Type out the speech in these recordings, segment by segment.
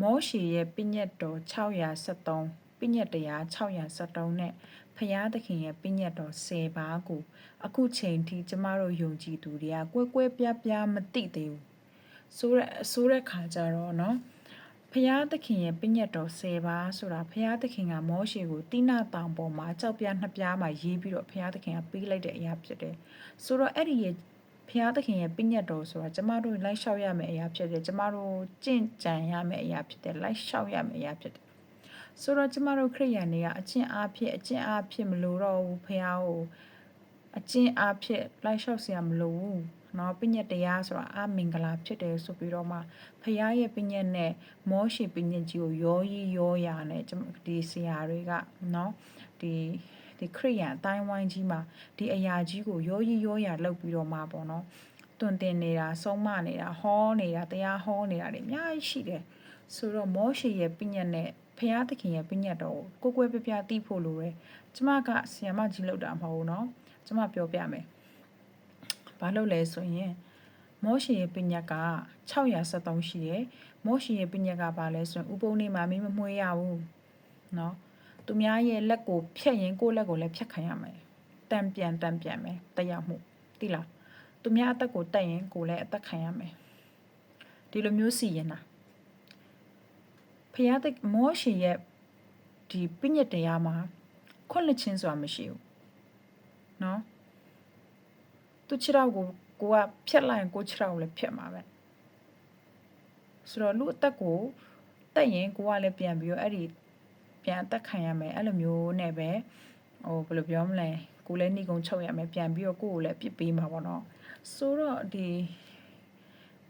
မောရှေရဲ့ပြည့်ညတ်တော်673ပြည့်ညတ်တရား673နဲ့ဖရာသခင်ရဲ့ပြည့်ညတ်တော်10ပါးကိုအခုချိန်ထိကျမတို့ယုံကြည်သူတွေကကွဲကွဲပြားပြားမသိသေးဘူးဆိုရဆိုရခါကြတော့เนาะဖရာသခင်ရဲ့ပြည့်ညတ်တော်10ပါးဆိုတာဖရာသခင်ကမောရှေကိုတိနာတောင်ပေါ်မှာကြောက်ပြားနှစ်ပြားမှာရေးပြီးတော့ဖရာသခင်ကပေးလိုက်တဲ့အရာဖြစ်တယ်ဆိုတော့အဲ့ဒီရဲ့ ဖရာသခင်ရဲ့ပြည့်ညတ်တော်ဆိုတာကျမတို့လိုက်လျှောက်ရမယ့်အရာဖြစ်တယ်ကျမတို့ကြင့်ကြံရမယ့်အရာဖြစ်တယ်လိုက်လျှောက်ရမယ့်အရာဖြစ်တယ်ဆိုတော့ကျမတို့ခရိယန်တွေကအကျင့်အားဖြင့်အကျင့်အားဖြင့်မလို့တော့ဘူးဖရာကိုအကျင့်အားဖြင့်လိုက်လျှောက်စရာမလိုဘူးနော်ပညတ်တရားဆိုတာအမင်္ဂလာဖြစ်တယ်ဆိုပြီးတော့မှဖရာရဲ့ပညတ်နဲ့မောရှင်ပညတ်ကြီးကိုရောရီရောရာနဲ့ဒီဆရာတွေကနော်ဒီ ဒီခရိယန်အတိုင်းဝိုင်းကြီးမှာဒီအရာကြီးကိုရောရီရောရာလုပ်ပြီးတော့မှပေါ့နော်တွင်တင်နေတာဆုံးမနေတာဟောနေတာတရားဟောနေတာတွေအများကြီးရှိတယ်ဆိုတော့မောရှေရဲ့ပြညတ်နဲ့ဖရာသခင်ရဲ့ပြညတ်တော်ကိုကိုကွယ်ပြပြသိဖို့လိုတယ်ကျမကဆီယမကြီးလောက်တာမဟုတ်ဘူးเนาะကျမပြောပြမယ်ဘာလို့လဲဆိုရင်မောရှေရဲ့ပညက်က673ရှိတယ်မောရှေရဲ့ပညက်ကဘာလဲဆိုရင်ဥပုံနေမှာမင်းမမွှေးရဘူးเนาะ သူများရဲ့လက်ကိုဖြတ်ရင်ကိုယ့်လက်ကိုလည်းဖြတ်ခံရမယ်တန်ပြန်တန်ပြန်မယ်တရားမှုတိလားသူများအသက်ကိုတက်ရင်ကိုယ်လည်းအသက်ခံရမယ်ဒီလိုမျိုးစီရင်တာဖျားတဲ့မောရှင်ရဲ့ဒီပြညတ်တရားမှာခွင့်လချင်းဆိုတာမရှိဘူးเนาะသူခြေထောက်ကိုကိုကဖြတ်လိုက်ရင်ကိုခြေထောက်ကိုလည်းဖြတ်မှာပဲဆိုတော့လူအသက်ကိုတက်ရင်ကိုကလည်းပြန်ပြီးတော့အဲ့ဒီ ပြန်အသက်ခံရမယ်အဲ့လိုမျိုးနဲ့ပဲဟိုဘယ်လိုပြောမလဲကိုလည်းနှီးကုံချုပ်ရမယ်ပြန်ပြီးတော့ကိုကိုလည်းပြစ်ပေးမှာပေါ့နော်ဆိုတော့ဒီ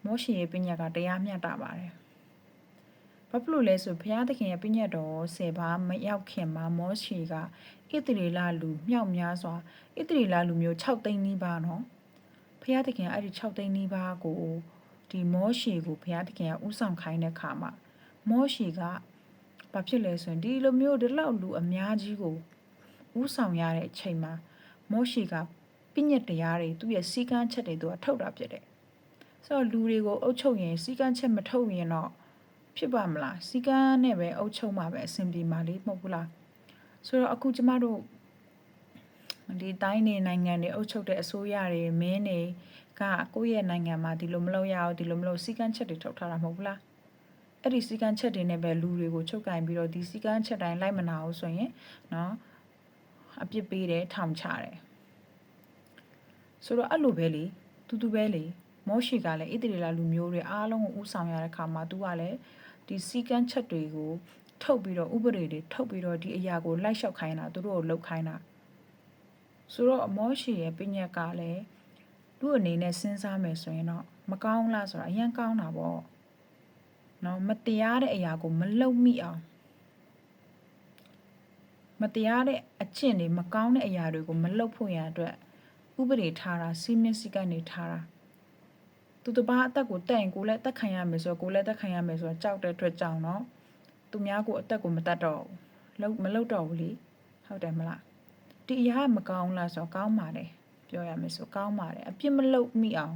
မောရှင်ရဲ့ပညာကတရားမျှတပါတယ်ဘာဖြစ်လို့လဲဆိုဘုရားသခင်ရဲ့ပညတ်တော်ဆယ်ပါးမရောက်ခင်မှာမောရှေကဣသရေလလူမြောက်များစွာဣသရေလလူမျိုး6သိန်းနီးပါးနော်ဘုရားသခင်အဲ့ဒီ6သိန်းနီးပါးကိုဒီမောရှေကိုဘုရားသခင်ကဥဆောင်ခိုင်းတဲ့ခါမှာမောရှေက ဘာဖြစ်လဲဆိုရင်ဒီလိုမျိုးဒီလောက်လူအများကြီးကိုဥဆောင်ရတဲ့အချိန်မှာမောရှေကပြညတ်တရားတွေသူ့ရဲ့စီကန်းချက်တွေသူကထုတ်တာဖြစ်တယ်ဆိုတော့လူတွေကိုအုပ်ချုပ်ရင်စီကန်းချက်မထုတ်ရင်တော့ဖြစ်ပါမလားစီကန်းနဲ့ပဲအုပ်ချုပ်မှာပဲအဆင်ပြေမှာလေမဟုတ်ဘူးလားဆိုတော့အခုကျမတို့ဒီတိုင်းနေနိုင်ငံတွေအုပ်ချုပ်တဲ့အစိုးရတွေမင်းတွေကကိုယ့်ရဲ့နိုင်ငံမှာဒီလိုမလုပ်ရအောင်ဒီလိုမလုပ်စီကန်းချက်တွေထုတ်ထားတာမဟုတ်ဘူးလား အဲ့ဒီစီကန်းချက်တွေနဲ့ပဲလူတွေကိုချုပ်ကင်ပြီးတော့ဒီစီကန်းချက်တိုင်းလိုက်မနာဘူးဆိုရင်เนาะအပြစ်ပေးတယ်ထောင်ချတယ်ဆိုတော့အဲ့လိုပဲလေတူတူပဲလေမောရှိကလည်းဣတရီလာလူမျိုးတွေအားလုံးကိုဥဆောင်ရတဲ့ခါမှာသူကလည်းဒီစီကန်းချက်တွေကိုထုတ်ပြီးတော့ဥပဒေတွေထုတ်ပြီးတော့ဒီအရာကိုလိုက်လျှောက်ခိုင်းတာသူတို့ကိုလှုပ်ခိုင်းတာဆိုတော့အမောရှိရဲ့ပညက်ကလည်းသူ့အနေနဲ့စဉ်းစားမယ်ဆိုရင်တော့မကောင်းလားဆိုတာအရင်ကောင်းတာပေါ့ နော်မတရားတဲ့အရာကိုမလှုပ်မိအောင်မတရားတဲ့အကျင့်တွေမကောင်းတဲ့အရာတွေကိုမလှုပ်ဖို့ရအတွက်ဥပဒေထားတာစီမင်းစည်းကမ်းတွေထားတာသူတပားအသက်ကိုတက်ရင်ကိုလည်းတက်ခံရမယ်ဆိုတော့ကိုလည်းတက်ခံရမယ်ဆိုတော့ကြောက်တဲ့အတွက်ကြောင့်နော်သူများကိုအသက်ကိုမတတ်တော့ဘူးလုံးမလုပ်တော့ဘူးလေဟုတ်တယ်မလားဒီအရာမကောင်းလားဆိုတော့ကောင်းပါတယ်ပြောရမယ်ဆိုကောင်းပါတယ်အပြစ်မလုပ်မိအောင်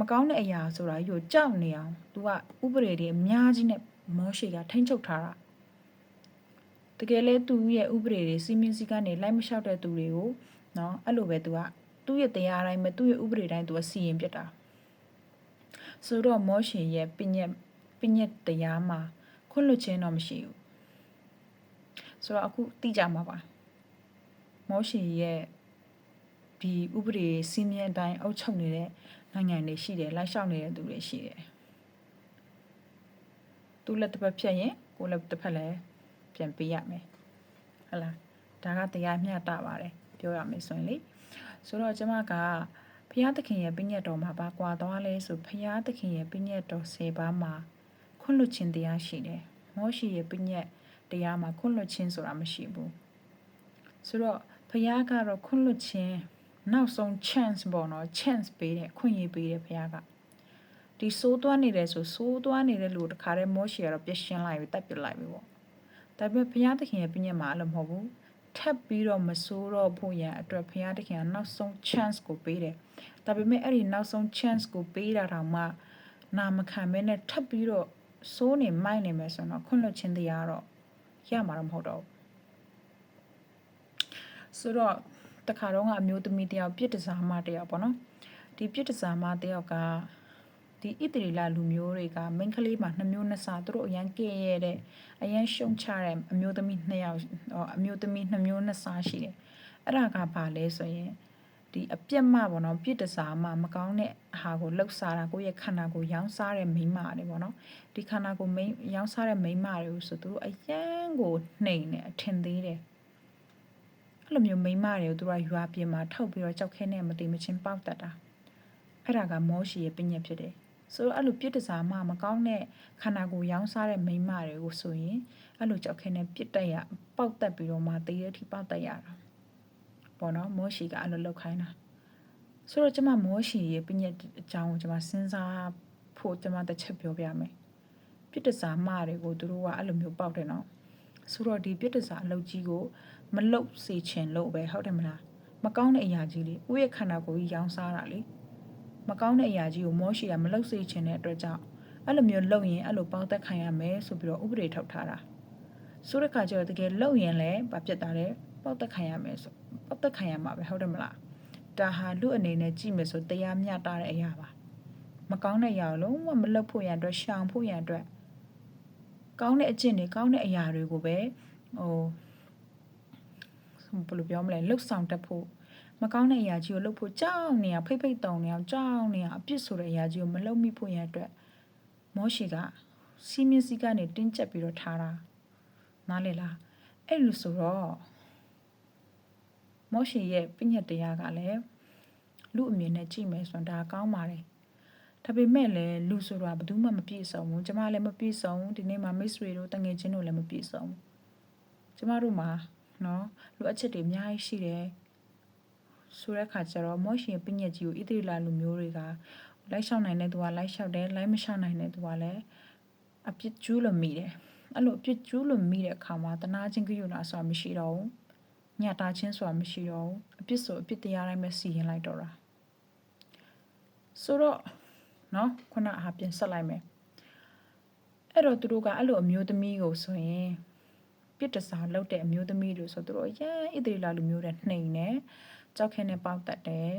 မကောင်းတဲ့အရာဆိုတာယူကြောက်နေအောင် तू ကဥပဒေတွေအများကြီးနဲ့မောရှိကထိမ့်ချုပ်ထားတာတကယ်လဲသူရဲ့ဥပဒေတွေစီမင်းစည်းကမ်းတွေလိုက်မလျှောက်တဲ့သူတွေကိုနော်အဲ့လိုပဲ तू ကသူ့ရဲ့တရားတိုင်းပဲသူ့ရဲ့ဥပဒေတိုင်း तू ကစီရင်ပြတ်တာဆိုတော့မောရှင်ရဲ့ပညက်ပညက်တရားမှာခွင့်လွှတ်ခြင်းတော့မရှိဘူးဆိုတော့အခုသိကြမှာပါမောရှင်ရဲ့ဒီဥပဒေစီမံအတိုင်းအုပ်ချုပ်နေတဲ့ နိုင်ငံတွေရှိတယ်လိုက်လျှောက်နေတဲ့သူတွေရှိတယ်သူလက်တစ်ဖက်ဖြတ်ရင်ကိုလက်တစ်ဖက်လည်းပြန်ပေးရမယ်ဟုတ်လားဒါကတရားမျှတပါတယ်ပြောရမယ်ဆိုရင်လေဆိုတော့ကျမကဘုရားသခင်ရဲ့ပြည့်ညတ်တော်မှာပါကွာသွားလဲဆိုဘုရားသခင်ရဲ့ပြည့်ညတ်တော်၁၀ပါးမှာခွင့်လွှတ်ခြင်းတရားရှိတယ်မောရှိရဲ့ပြည့်ညတ်တရားမှာခွင့်လွှတ်ခြင်းဆိုတာမရှိဘူးဆိုတော့ဘုရားကတော့ခွင့်လွှတ်ခြင်း နောက်ဆုံး chance ပေါ့နော် chance ပေးတယ်ခွင့်ရပေးတယ်ဘုရားကဒီစိုးသွားနေတယ်ဆိုစိုးသွားနေတဲ့လူတခါတည်းမောရှိကတော့ပြရှင်းလိုက်ပြီတက်ပြလိုက်ပြီပေါ့ဒါပေမဲ့ဘုရားသခင်ရဲ့ပြည့်ညတ်မှာအဲ့လိုမဟုတ်ဘူးထပ်ပြီးတော့မစိုးတော့ဖို့ရန်အတွက်ဘုရားသခင်ကနောက်ဆုံး chance ကိုပေးတယ်ဒါပေမဲ့အဲ့ဒီနောက်ဆုံး chance ကိုပေးတာတောင်မှနာမခံမဲနဲ့ထပ်ပြီးတော့စိုးနေမိုက်နေမယ်ဆိုတော့ခွင့်လွှတ်ခြင်းတရားတော့ရမှာတော့မဟုတ်တော့ဘူးဆိုတော့ တခါတော့ကအမျိုးသမီးတယောက်ပြစ်ဒဇာမတယောက်ပေါ့နော်ဒီပြစ်ဒဇာမတယောက်ကဒီဣတရီလာလူမျိုးတွေကမိန်းကလေးမှာနှစ်မျိုးနှစ်စားသူတို့အရန်ကဲ့ရဲ့တဲ့အရန်ရှုံချတဲ့အမျိုးသမီးနှစ်ယောက်အမျိုးသမီးနှစ်မျိုးနှစ်စားရှိတယ်အဲ့ဒါကဘာလဲဆိုရင်ဒီအပြက်မပေါ့နော်ပြစ်တစားမမကောင်းတဲ့ဟာကိုလှုပ်စားတာကိုယ့်ရဲ့ခန္ဓာကိုယ်ရောင်းစားတဲ့မိန်းမတွေပေါ့နော်ဒီခန္ဓာကိုယ်မိန်းရောင်းစားတဲ့မိန်းမတွေကိုဆိုသူတို့အရန်ကိုနှိမ်နေအထင်သေးတယ် အဲ့လိုမျိုးမိန်းမတွေကိုသူတို့ကရွာပြင်မှာထုတ်ပြီးတော့ကြောက်ခဲနဲ့မတိမချင်းပေါက်တတ်တာအဲ့ဒါကမောရှိရဲ့ပညက်ဖြစ်တယ်ဆိုတော့အဲ့လိုပြစ်တစားမမကောင်းတဲ့ခန္ဓာကိုယ်ရောင်းစားတဲ့မိန်းမတွေကိုဆိုရင်အဲ့လိုကြောက်ခဲနဲ့ပြစ်တက်ရပေါက်တက်ပြီးတော့မှတေးတဲ့အထိပေါက်တက်ရတာပေါ့နော်မောရှိကအဲ့လိုလောက်ခိုင်းတာဆိုတော့ကျမမောရှိရဲ့ပြညက်အကြောင်းကိုကျမစဉ်းစားဖို့ကျမတစ်ချက်ပြောပြမယ်ပြစ်တစားမတွေကိုသူတို့ကအဲ့လိုမျိုးပေါက်တယ်နော်ဆိုတော့ဒီပြစ်တစားအလုပ်ကြီးကို မလုတ်စေချင်လို့ပဲဟုတ်တယ်မလားမကောင်းတဲ့အရာကြီးလေဥရဲ့ခန္ဓာကိုယ်ကြီးရောင်းစားတာလေမကောင်းတဲ့အရာကြီးကိုမောရှိကမလုတ်စေချင်တဲ့အတွက်ကြောင့်အဲ့လိုမျိုးလုပ်ရင်အဲ့လိုပေါက်သက်ခံရမယ်ဆိုပြီးတော့ဥပဒေထုတ်ထားတာဆိုတဲ့ခါကျတော့တကယ်လုပ်ရင်လည်းဘာဖြစ်တာလဲပေါက်သက်ခံရမယ်ဆိုပေါက်သက်ခံရမှာပဲဟုတ်တယ်မလားဒါဟာလူအနေနဲ့ကြည့်မယ်ဆိုတရားမျှတတဲ့အရာပါမကောင်းတဲ့အရာလုံးဝမလုပ်ဖို့ရန်အတွက်ရှောင်ဖို့ရန်အတွက်ကောင်းတဲ့အကျင့်တွေကောင်းတဲ့အရာတွေကိုပဲဟို ဘယ်လိုပြောမလဲလှုပ်ဆောင်တတ်ဖို့မကောင်းတဲ့အရာကြီးကိုလှုပ်ဖို့ကြောက်နေရဖိတ်ဖိတ်တုံနေအောင်ကြောက်နေရအပြစ်ဆိုတဲ့အရာကြီးကိုမလှုပ်မိဖို့ရန်အတွက်မောရှိကစီမင်းစီကနေတင်းကျပ်ပြီးတော့ထားတာနားလေလားအဲ့လိုဆိုတော့မောရှိရဲ့ပြညတ်တရားကလည်းလူအမြင်နဲ့ကြည့်မယ်ဆိုတော့ဒါကောင်းပါတယ်ဒါပေမဲ့လည်းလူဆိုတာဘယ်သူမှမပြည့်စုံဘူးကျမလည်းမပြည့်စုံဒီနေ့မှာမိတ်ဆွေတို့တငယ်ချင်းတို့လည်းမပြည့်စုံဘူးကျမတို့မှာ နော်လူအချက်တွေအများကြီးရှိတယ်ဆိုတဲ့ခါကျတော့မော့ရှင်ပညက်ကြီးကိုဣတိလာလူမျိုးတွေကလိုက်လျှောက်နိုင်တဲ့သူကလိုက်လျှောက်တယ်လိုက်မလျှောက်နိုင်တဲ့သူကလည်းအပြစ်ကျူးလို့မိတယ်အဲ့လိုအပြစ်ကျူးလို့မိတဲ့အခါမှာတနာချင်းကြွနာဆိုတာမရှိတော့ဘူးညတာချင်းဆိုတာမရှိတော့ဘူးအပြစ်ဆိုအပြစ်တရားတိုင်းပဲစီရင်လိုက်တော့တာဆိုတော့နော်ခုနအဟာပြင်ဆက်လိုက်မယ်အဲ့တော့သူတို့ကအဲ့လိုအမျိုးသမီးကိုဆိုရင် ပြစ်တစားလောက်တဲ့အမျိုးသမီးတို့ဆိုသူတို့ရန်ဣတိလာလူမျိုးတွေနှိမ်နေကြောက်ခဲနဲ့ပေါက်တတ်တယ်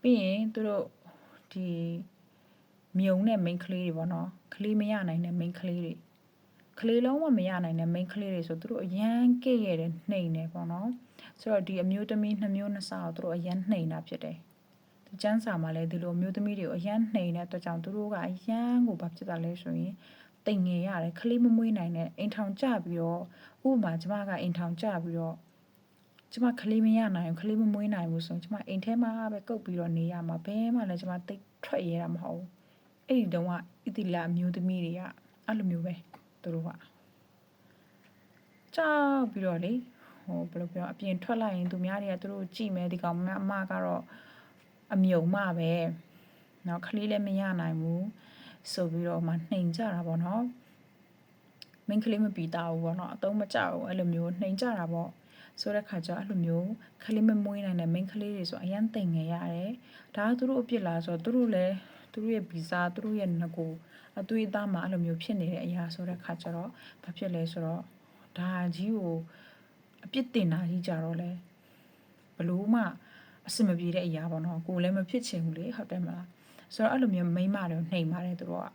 ပြီးရင်သူတို့ဒီမြုံတဲ့ main ကလေးတွေပေါ့နော်ကလေးမရနိုင်တဲ့ main ကလေးတွေကလေးလုံးဝမရနိုင်တဲ့ main ကလေးတွေဆိုသူတို့အရန်ကဲ့ရဲ့တဲ့နှိမ်နေပေါ့နော်ဆိုတော့ဒီအမျိုးသမီးနှစ်မျိုးနှစ်စားကိုသူတို့အရန်နှိမ်တာဖြစ်တယ်ဒီကျန်းစာမှာလည်းဒီလိုအမျိုးသမီးတွေကိုအရန်နှိမ်တဲ့အတွက်ကြောင့်သူတို့ကအရန်ကိုဘာဖြစ်တာလဲဆိုရင် တိမ်ငယ်ရတယ်ခလေးမမွေးနိုင်တဲ့အိမ်ထောင်ကြပြီးတော့ဥပမာကျမကအိမ်ထောင်ကြပြီးတော့ကျမခလေးမရနိုင်ဘူးခလေးမမွေးနိုင်ဘူးဆိုရင်ကျမအိမ်ထဲမှာပဲကုတ်ပြီးတော့နေရမှာဘဲမှလည်းကျမတိတ်ထွက်ရတာမဟုတ်ဘူးအဲ့ဒီတုန်းကအီတီလာအမျိုးသမီးတွေကအဲ့လိုမျိုးပဲသူတို့ကကြောက်ပြီးတော့လေဟိုဘယ်လိုပြောအပြင်ထွက်လိုက်ရင်သူများတွေကသူတို့ကြည့်မယ်ဒီကောင်မအမကတော့အမြုံမပဲနော်ခလေးလည်းမရနိုင်ဘူး ဆိုပြီးတော့မှနှိမ်ကြတာပေါ့နော်မင်းကလေးမပီတာဘူးပေါ့နော်အတုံးမကြဘူးအဲ့လိုမျိုးနှိမ်ကြတာပေါ့ဆိုတဲ့ခါကျအဲ့လိုမျိုးကလေးမမွေးနိုင်တဲ့မင်းကလေးတွေဆိုအရန်တိမ်ငယ်ရတယ်ဒါကသူတို့အပြစ်လားဆိုတော့သူတို့လည်းသူတို့ရဲ့ဗီဇာသူတို့ရဲ့ငကိုအသွေးသားမှာအဲ့လိုမျိုးဖြစ်နေတဲ့အရာဆိုတဲ့ခါကျတော့ဘာဖြစ်လဲဆိုတော့ဒါကြီးကိုအပြစ်တင်တာကြီးကြတော့လဲဘလို့မှအဆင်မပြေတဲ့အရာပေါ့နော်ကိုလည်းမဖြစ်ချင်ဘူးလေဟုတ်တယ်မလား ဆိုတော့အဲ့လိုမျိုးမိမတွေနှိမ်ပါတယ်သူတို့က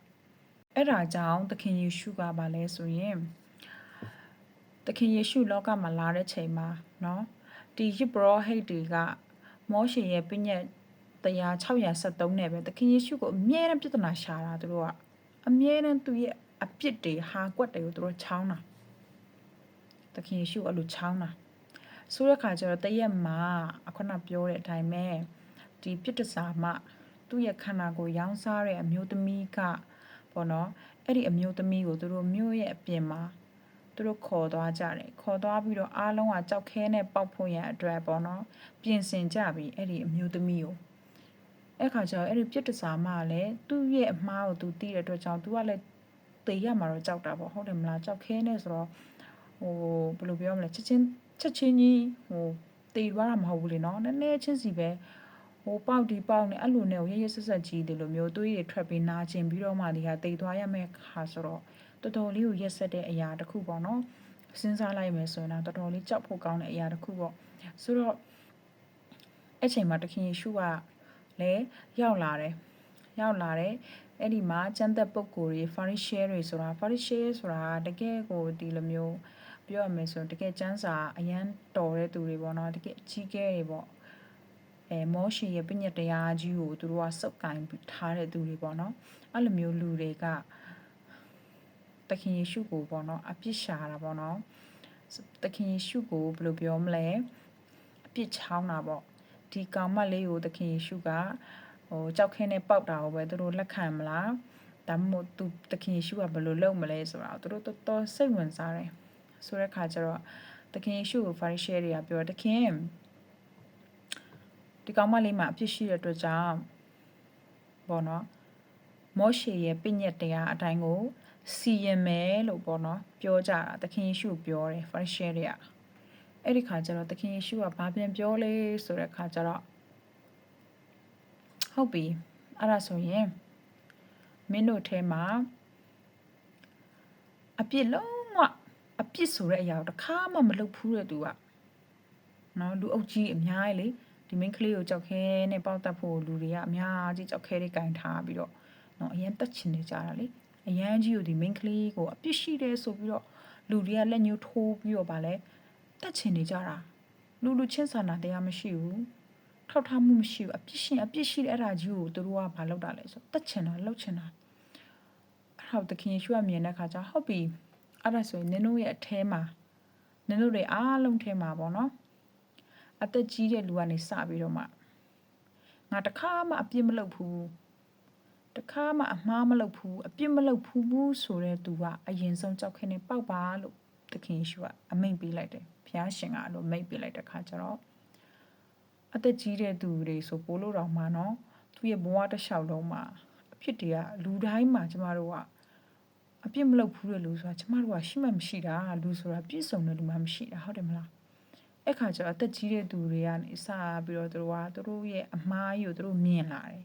အဲ့ဒါကြောင့်သခင်ယေရှုကပါလဲဆိုရင်သခင်ယေရှုလောကမှာလာတဲ့ချိန်မှာเนาะဒီဟိဘရောဟိတ်တွေကမောရှေရဲ့ပြညတ်တရား673နဲ့ပဲသခင်ယေရှုကိုအမြဲတမ်းပြဿနာရှာတာသူတို့ကအမြဲတမ်းသူရဲ့အပြစ်တွေဟာကွက်တွေကိုသူတို့ချောင်းတာသခင်ယေရှုအဲ့လိုချောင်းတာဆိုတဲ့ခါကျတော့တရက်မှာအခုနပြောတဲ့အတိုင်းပဲဒီပြစ်တစာမှ သူ့ရဲ့ခန္ဓာကိုယ်ရောင်းစားတဲ့အမျိုးသမီးကပေါ့နော်အဲ့ဒီအမျိုးသမီးကိုသူတို့မြို့ရဲ့အပြင်မှာသူတို့ခေါ်သွားကြတယ်ခေါ်သွားပြီးတော့အားလုံးကကြောက်ခဲနဲ့ပေါက်ဖို့ရန်အတွက်ပေါ့နော်ပြင်ဆင်ကြပြီအဲ့ဒီအမျိုးသမီးကိုအဲ့ခါကျတော့အဲ့ဒီပြစ်တစားမလည်းသူ့ရဲ့အမားကိုသူသိတဲ့အတွက်ကြောင့်သူကလည်းတေရမှာတော့ကြောက်တာပေါ့ဟုတ်တယ်မလားကြောက်ခဲနေဆိုတော့ဟိုဘယ်လိုပြောမလဲချက်ချင်းချက်ချင်းကြီးဟိုတေသွားတာမဟုတ်ဘူးလေနော်နည်းနည်းချင်းစီပဲ ဟဟိုပေါက်ဒီပေါက်နဲ့အဲ့လိုနဲ့ရရဆက်ဆက်ကြီးတယ်လို့မျိုးသွေးတွေထွက်ပြီးနာကျင်ပြီးတော့မှဒီဟာတိတ်သွားရမယ့်ခါဆိုတော့တော်တော်လေးကိုရက်ဆက်တဲ့အရာတစ်ခုပေါ့နော်စဉ်းစားလိုက်မယ်ဆိုရင်တော့တော်တော်လေးကြောက်ဖို့ကောင်းတဲ့အရာတစ်ခုပေါ့ဆိုတော့အဲ့ချိန်မှာတခင်ယေရှုကလည်းရောက်လာတယ်ရောက်လာတယ်အဲ့ဒီမှာကျမ်းသက်ပုဂ္ဂိုလ်တွေ Pharisee တွေဆိုတာ Pharisee ဆိုတာတကယ်ကိုဒီလိုမျိုးပြောရမယ်ဆိုရင်တကယ်ကျမ်းစာအရန်တော်တဲ့သူတွေပေါ့နော်တကယ်အကြီးကျယ်တွေပေါ့ အဲမောရှေရဲ့ပြညတ်တရားကြီးကိုသူတို့ကစုပ်ကင်ထားတဲ့သူတွေပေါ့နော်အဲ့လိုမျိုးလူတွေကသခင်ယေရှုကိုပေါ့နော်အပြစ်ရှာတာပေါ့နော်သခင်ယေရှုကိုဘယ်လိုပြောမလဲအပြစ်ချောင်းတာပေါ့ဒီကောင်မလေးကိုသခင်ယေရှုကဟိုကြောက်ခင်းနဲ့ပေါက်တာကိုပဲသူတို့လက်ခံမလားဒါမှမဟုတ်သူသခင်ယေရှုကဘယ်လိုလုပ်မလဲဆိုတာသူတို့တော်တော်စိတ်ဝင်စားတယ်ဆိုတဲ့ခါကျတော့သခင်ယေရှုကိုဖာရိရှဲတွေကပြောသခင် ဒီကောင်မလေးမှာအပြစ်ရှိတဲ့အတွက်ကြောင့်ပေါ့နော်မောရှေရဲ့ပြည့်ညက်တရားအတိုင်းကိုစီရင်မယ်လို့ပေါ့နော်ပြောကြတာသခင်ယေရှုပြောတယ်ဖာရိရှဲတွေကအဲ့ဒီခါကျတော့သခင်ယေရှုကဘာပြန်ပြောလဲဆိုတဲ့ခါကျတော့ဟုတ်ပြီအဲ့ဒါဆိုရင်မင်းတို့ထဲမှာအပြစ်လုံးဝအပြစ်ဆိုတဲ့အရာကိုတစ်ခါမှမလုပ်ဘူးတဲ့သူကနော်လူအုပ်ကြီးအများကြီးလေ ဒီမင်းကလေးကိုကြောက်ခဲနဲ့ပေါက်တက်ဖို့လူတွေကအများကြီးကြောက်ခဲတွေကင်ထားပြီးတော့နော်အရင်တက်ချင်နေကြတာလေအရန်ကြီးကိုဒီ main ကလေးကိုအပြစ်ရှိတယ်ဆိုပြီးတော့လူတွေကလက်ညှိုးထိုးပြီးတော့ဗာလဲတက်ချင်နေကြတာလူလူချင်းစာနာတရားမရှိဘူးထောက်ထားမှုမရှိဘူးအပြစ်ရှင်အပြစ်ရှိတဲ့အဲ့ဒါကြီးကိုသူတို့ကဘာလုပ်တာလဲဆိုတက်ချင်တာလှုပ်ချင်တာအဲ့ဒါတခင်ယေရှုကမြင်တဲ့ခါကျဟုတ်ပြီအဲ့ဒါဆိုရင်နင်တို့ရဲ့အထဲမှာနင်တို့တွေအားလုံးထဲမှာပေါ့နော် အသက်ကြီးတဲ့လူကနေစပြီးတော့မှငါတခါမှအပြစ်မလုပ်ဘူးတခါမှအမှားမလုပ်ဘူးအပြစ်မလုပ်ဘူးဘူးဆိုတဲ့သူကအရင်ဆုံးကြောက်ခင်းနေပေါက်ပါလို့သခင်ယေရှုကအမိန့်ပေးလိုက်တယ်ဘုရားရှင်ကအဲ့လိုမိန့်ပေးလိုက်တဲ့ခါကျတော့အသက်ကြီးတဲ့သူတွေဆိုပို့လို့တော့မှနော်သူရဲ့ဘဝတစ်လျှောက်လုံးမှာအဖြစ်တွေကလူတိုင်းမှာကျမတို့ကအပြစ်မလုပ်ဘူးတဲ့လူဆိုတာကျမတို့ကရှိမှမရှိတာလူဆိုတာပြည့်စုံတဲ့လူမှမရှိတာဟုတ်တယ်မလား အဲ့ခါကျတော့အသက်ကြီးတဲ့သူတွေကနေစပြီးတော့သူတို့ကသူတို့ရဲ့အမားကြီးကိုသူတို့မြင်လာတယ်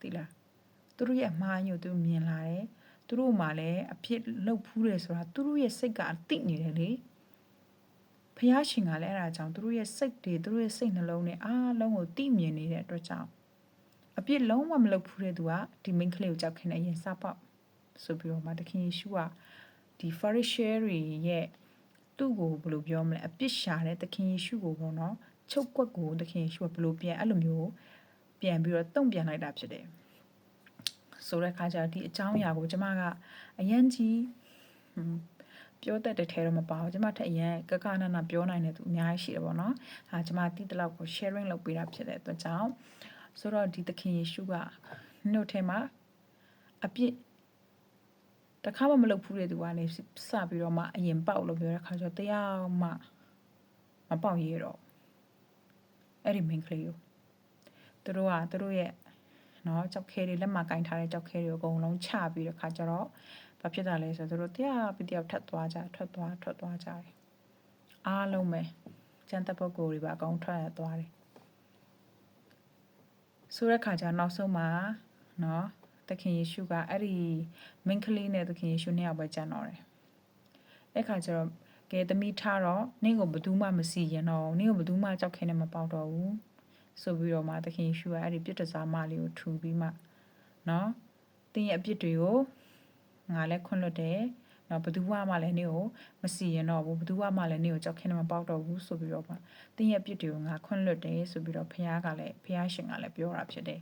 သိလားသူတို့ရဲ့အမှားညို့သူမြင်လာတယ်သူတို့မှလည်းအဖြစ်လုပ်ဖူးတယ်ဆိုတာသူတို့ရဲ့စိတ်ကအသိနေတယ်လေဖះရှင်ကလည်းအဲ့ဒါကြောင့်သူတို့ရဲ့စိတ်တွေသူတို့ရဲ့စိတ်နှလုံးတွေအားလုံးကိုသိမြင်နေတဲ့အတွက်ကြောင့်အပြစ်လုံးဝမလုပ်ဖူးတဲ့သူကဒီ main ကလေးကိုကြောက်ခင်နေရင်စပေါက်ဆိုပြီးတော့မှတခင်ယေရှုကဒီ Pharisee တွေရဲ့ သူ့ကိုဘယ်လိုပြောမလဲအပြစ်ရှာတဲ့တခင်ယေရှုကိုပေါ့နော်ချုပ်ကွက်ကိုတခင်ယေရှုကဘယ်လိုပြန်အဲ့လိုမျိုးပြန်ပြီးတော့တုံ့ပြန်လိုက်တာဖြစ်တယ်ဆိုတဲ့ခါကျဒီအကြောင်းအရာကိုကျမကအရန်ကြီးပြောတတ်တဲ့ထဲတော့မပါဘူးကျမထက်အရန်ကကနနပြောနိုင်တဲ့သူအများကြီးရှိတယ်ပေါ့နော်ဟာကျမတိတလောက်ကို sharing လုပ်ပေးတာဖြစ်တဲ့အတွက်ကြောင့်ဆိုတော့ဒီသခင်ယေရှုကနှုတ်ထဲမှာအပြစ် တခါမှမလုပ်ဘူးတဲ့သူကနေစပြီးတော့မှအရင်ပေါက်လို့ပြောတဲ့ခါကျတော့တရားမှမပေါက်ရတော့အဲ့ဒီ main ကလေးကိုသူတို့ကသူတို့ရဲ့နော်ကြောက်ခဲတွေလက်မှာကင်ထားတဲ့ကြောက်ခဲတွေအကုန်လုံးချပြီးတော့ခါကျတော့ဘာဖြစ်တာလဲဆိုတော့သူတို့တရားပြီးတရားထပ်သွားကြထွက်သွားထွက်သွားကြတယ်အားလုံးပဲကျန်တဲ့ပုဂ္ဂိုလ်တွေပါအကုန်ထွက်ရသွားတယ်ဆိုတဲ့ခါကျနောက်ဆုံးမှာနော် သခင်ယေရှုကအဲ့ဒီမင်းကလေးနဲ့သခင်ယေရှုနှစ်ယောက်ပဲကြံတော့တယ်အဲ့ခါကျတော့ကဲသမီးထားတော့နင့်ကိုဘယ်သူမှမစီရင်တော့နင့်ကိုဘယ်သူမှကြောက်ခဲနဲ့မပေါက်တော့ဘူးဆိုပြီးတော့မှသခင်ယေရှုကအဲ့ဒီပြစ်တစားမလေးကိုထူပြီးမှနော်တင်းရဲ့အပြစ်တွေကိုငါလည်းခွင့်လွတ်တယ်နော်ဘသူမှလည်းနေကိုမစီရင်တော့ဘူးဘသူမှလည်းနေကိုကြောက်ခင်းမပေါက်တော့ဘူးဆိုပြီးတော့မှတင်းရဲ့ပြစ်တွေကိုငါခွင့်လွတ်တယ်ဆိုပြီးတော့ဖခင်ကလည်းဖခင်ရှင်ကလည်းပြောတာဖြစ်တယ်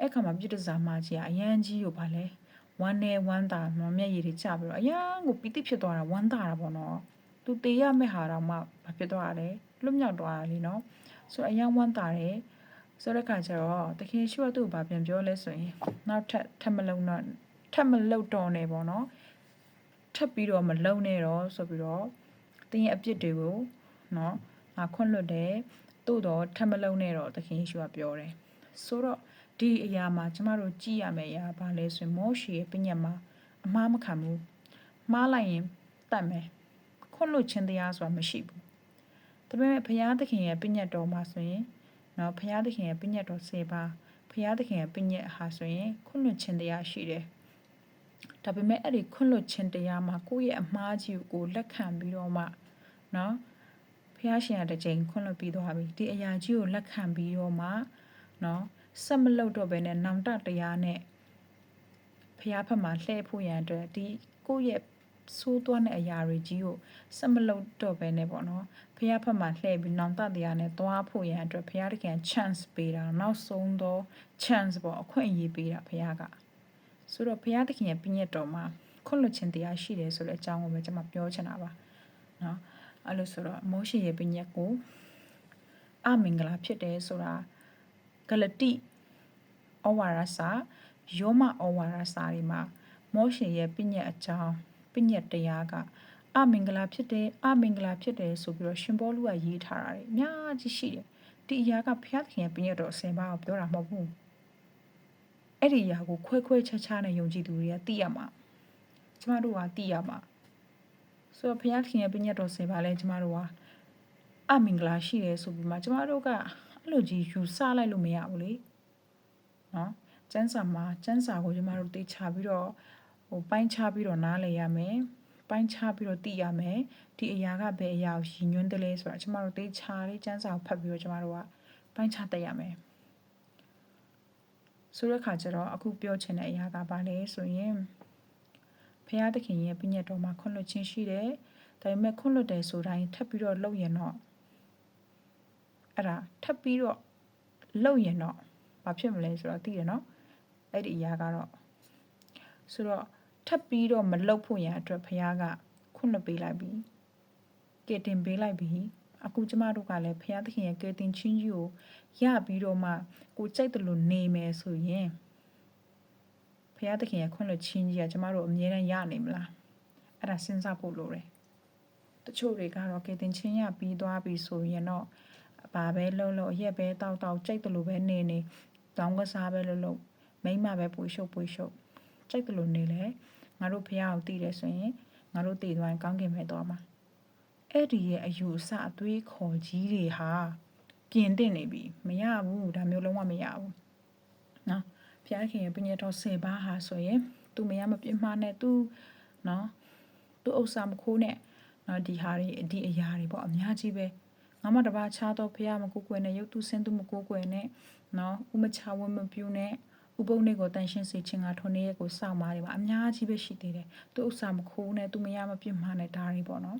အဲ့ခါမှာပြစ်တစားမကြီးကအရန်ကြီးကိုဗာလဲဝမ်းနဲ့ဝမ်းသာမမျက်ရည်တွေကျပြီးတော့အရန်ကိုပီတိဖြစ်သွားတာဝမ်းသာတာပေါ့နော်သူတေးရမယ့်ဟာတော့မှဘာဖြစ်သွားတာလဲလွတ်မြောက်သွားတာလीနော်ဆိုတော့အယံဝမ်းတာတယ်ဆိုတဲ့ခါကျတော့တခင်ရှုကသူ့ကိုဗာပြန်ပြောလဲဆိုရင်နောက်ထပ်ထပ်မလုံတော့ထပ်မလုံတော့နေပေါ့နော်ထပ်ပြီးတော့မလုံနဲ့တော့ဆိုပြီးတော့တင်းရဲ့အပြစ်တွေကိုနော်ငါခွန့်လွတ်တယ်သို့တော့ထပ်မလုံနဲ့တော့တခင်ရှုကပြောတယ်ဆိုတော့ ဒီအရာမှာကျမတို့ကြည့်ရမယ့်အရာဘာလဲဆိုရင်မောရှေရဲ့ပညတ်မှာအမားမခံဘူးမှားလိုက်ရင်တတ်မယ်ခွန့်လွတ်ခြင်းတရားဆိုတာမရှိဘူးဒါပေမဲ့ဘုရားသခင်ရဲ့ပြညတ်တော်မှာဆိုရင်နနော်ဘုရားသခင်ရဲ့ပညတ်တော်10ပါးဘုရားသခင်ရဲ့ပညတ်ဟာဆိုရင်ခွင့်လွှတ်ခြင်းတရားရှိတယ်ဒါပေမဲ့အဲ့ဒီခွင့်လွှတ်ခြင်းတရားမှာကိုယ့်ရဲ့အမှားကြီးကိုလက်ခံပြီးတော့မှနော်ဘုရားရှင်ကတစ်ချိန်ခွင့်လွှတ်ပြီးသွားပြီဒီအရာကြီးကိုလက်ခံပြီးတော့မှနော် ဆက်မလုပ်တော့ဘဲနဲ့နောင်တတရားနဲ့ဖျားဖက်မှာလှည့်ဖို့ရန်အတွက်ဒီကိုယ့်ရဲ့ဆိုးသွားတဲ့အရာတွေကြီးကိုဆက်မလုပ်တော့ဘဲနဲ့ပေါ့နော်ဖះဖက်မှာလှည့်ပြီးနောင်တတရားနဲ့သွားဖို့ရန်အတွက်ဖះတခင် chance ပေးတာနောက်ဆုံးတော့ chance ပေါ့အခွင့်အရေးပေးတာဖះကဆိုတော့ဖះတခင်ရဲ့ပြည့်ညက်တော်မှာခွင့်လွှတ်ခြင်းတရားရှိတယ်ဆိုတဲ့အကြောင်းကိုပဲကျွန်မပြောချင်တာပါနော်အဲ့လိုဆိုတော့ emotion ရဲ့ပြည့်ညက်ကိုအမင်္ဂလာဖြစ်တယ်ဆိုတာ ဂလတိဩဝါဒစာယောမဩဝါဒစာတွေမှာမောရှင်ရဲ့ပြည့်ညတ်အကြောင်းပြည့်ညတ်တရားကအမင်္ဂလာဖြစ်တယ်အမင်္ဂလာဖြစ်တယ်ဆိုပြီးတော့ရှင်ဘောလူကရေးထားတာတွေအများကြီးရှိတယ်ဒီအရာကဘုရားသခင်ရဲ့ပြည့်ညတ်တော်အစင်ပါကိုပြောတာမဟုတ်ဘူးအဲ့ဒီအရာကိုခွဲခွဲခြားခြားနဲ့ယုံကြည်သူတွေကသိရမှာကျမတို့ကသိရမှာဆိုတော့ဘုရားသခင်ရဲ့ပြည့်ညတ်တော်စင်ပါလဲကျမတို့ကအမင်္ဂလာရှိတယ်ဆိုပြီးမှကျမတို့က အဲ့လိုကြီးယူဆလိုက်လို့မရဘူးလေနော်ကျန်းစာမှာကျန်းစာကိုကျမတို့သိချပြီးတော့ဟိုပိုင်းချပြီးတော့နားလည်ရမယ်ပိုင်းခြားပြီးတော့သိရမယ်ဒီအရာကဘယ်အရာကိုရည်ညွှန်းတယ်လဲဆိုတာကျမတို့သိချာလေးစမ်းစာကိုဖတ်ပြီးတော့ကျမတို့ကပိုင်းခြားတတ်ရမယ်ဆိုတဲ့ခါကျတော့အခုပြောချင်တဲ့အရာကဘာလဲဆိုရင်ဖရာသခင်ရဲ့ပြည့်ညတ်တော်မှာခွင့်လွှတ်ခြင်းရှိတယ်ဒါပေမဲ့ခွင့်လွှတ်တယ်ဆိုတိုင်းထပ်ပြီးတော့လုပ်ရင်တော့ အဲ့ဒါထပ်ပြီးတော့လုပ်ရင်တော့ဘာဖြစ်မလဲဆိုတော့သိရနော်အဲ့ဒီအရာကတော့ဆိုတော့ထပ်ပြီးတော့မလုပ်ဖို့ရန်အတွက်ဖခင်ကခွင့်လွှတ်ပေးလိုက်ပြီကဲတင်ပေးလိုက်ပြီအခုကျမတို့ကလည်းဖခင်သခင်ရဲ့ကဲတင်ချင်းကြီးကိုရပြီးတော့မှကိုကြိုက်တယ်လို့နေမယ်ဆိုရင်ဖခင်သခင်ရဲ့ခွင့်လွှတ်ချင်းကြီးကကျမတို့အမြဲတမ်းရနေမလားအဲ့ဒါစဉ်းစားဖို့လိုတယ်တချို့တွေကတော့ကဲတင်ချင်းရပြီးသွားပြီဆိုရင်တော့ ဘာပဲလုပ်လို့အရက်ပဲတောက်တောက်ကြိုက်တယ်လို့ပဲနေနေတောင်းကစားပဲလုပ်လို့မိမပဲပူရှုပ်ပူရှုပ်ကြိုက်တယ်လို့နေလဲငါတို့ဖះကိုတည်တယ်ဆိုရင်ငါတို့တည်သွားရင်ကောင်းကင်ပဲသွားမှာအဲ့ဒီရဲ့အယူအဆအသွေးခေါ်ကြီးတွေဟာပြင်တင်နေပြီမရဘူးဒါမျိုးလုံးဝမရဘူးနော်ဖះခင်ရဲ့ပညာတော်10ပါးဟာဆိုရင်သူမရမပြစ်မှားနဲ့သူနော်သူဥစ္စာမခိုးနဲ့နော်ဒီဟာတွေဒီအရာတွေပေါ့အများကြီးပဲ ငါမတပါချားတော့ဖះမကိုကွယ်နဲ့ရုပ်သူစင်းသူမကိုကွယ်နဲ့နော်ဥမချဝမပြူနဲ့ဥပုံနဲ့ကိုတန်ရှင်းစေခြင်းကထုံနေရဲ့ကိုစောင့်မားတွေပါအများကြီးပဲရှိသေးတယ်သူဥစ္စာမခိုးနဲ့သူမရမပြစ်မှားနဲ့ဒါတွေပေါ့နော်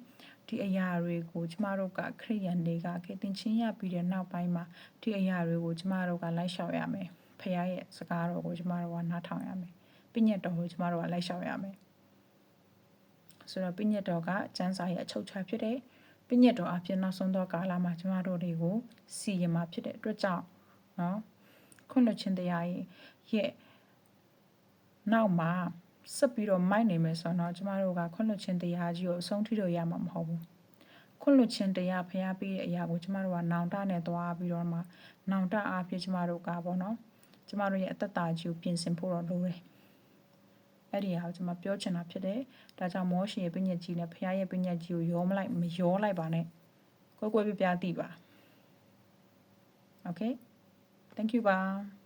ဒီအရာတွေကိုကျမတို့ကခရိယန်တွေကခေတင်ချင်းရပြီးတဲ့နောက်ပိုင်းမှာဒီအရာတွေကိုကျမတို့ကလိုက်လျှောက်ရမယ်ဖခင်ရဲ့စကားတော်ကိုကျမတို့ကနားထောင်ရမယ်ပြည့်ညတ်တော်ကိုကျမတို့ကလိုက်လျှောက်ရမယ်ဆိုတော့ပြည့်ညတ်တော်ကကျမ်းစာရဲ့အချုပ်ချဖြစ်တဲ့ ပြည့်ညတ်တော်အဖြစ်နောက်ဆုံးသောကာလမှာကျမတို့တွေကိုစီရင်မှာဖြစ်တဲ့အတွက်ကြောင့်နော်ခွင့်လွှတ်ခြင်းတရားရဲ့နောက်မှာဆက်ပြီးတော့မိုက်နေမယ်ဆိုတော့ကျမတို့ကခွင့်လွှတ်ခြင်းတရားကြီးကိုအဆုံးထိတော့ရမှာမဟုတ်ဘူးခွင့်လွှတ်ခြင်းတရားဖျားပေးတဲ့အရာကိုကျမတို့ကနောင်တနဲ့သွားပြီးတော့မှနောင်တအားဖြင့်ကျမတို့ကပေါ့နော်ကျမတို့ရဲ့အသက်တာကြီးကိုပြင်ဆင်ဖို့တော့လိုတယ် အဲ့ဒီဟာကိုကျွန်မပြောချင်တာဖြစ်တယ်။ဒါကြောင့်မောရှင်ရဲ့ပညတ်ကြီးနဲ့ဖခင်ရဲ့ပညတ်ကြီးကိုရောမလိုက်မရောလိုက်ပါနဲ့။ကိုယ်ကိုယ်ပြပြသိပါ။ Okay? Thank you ပါ။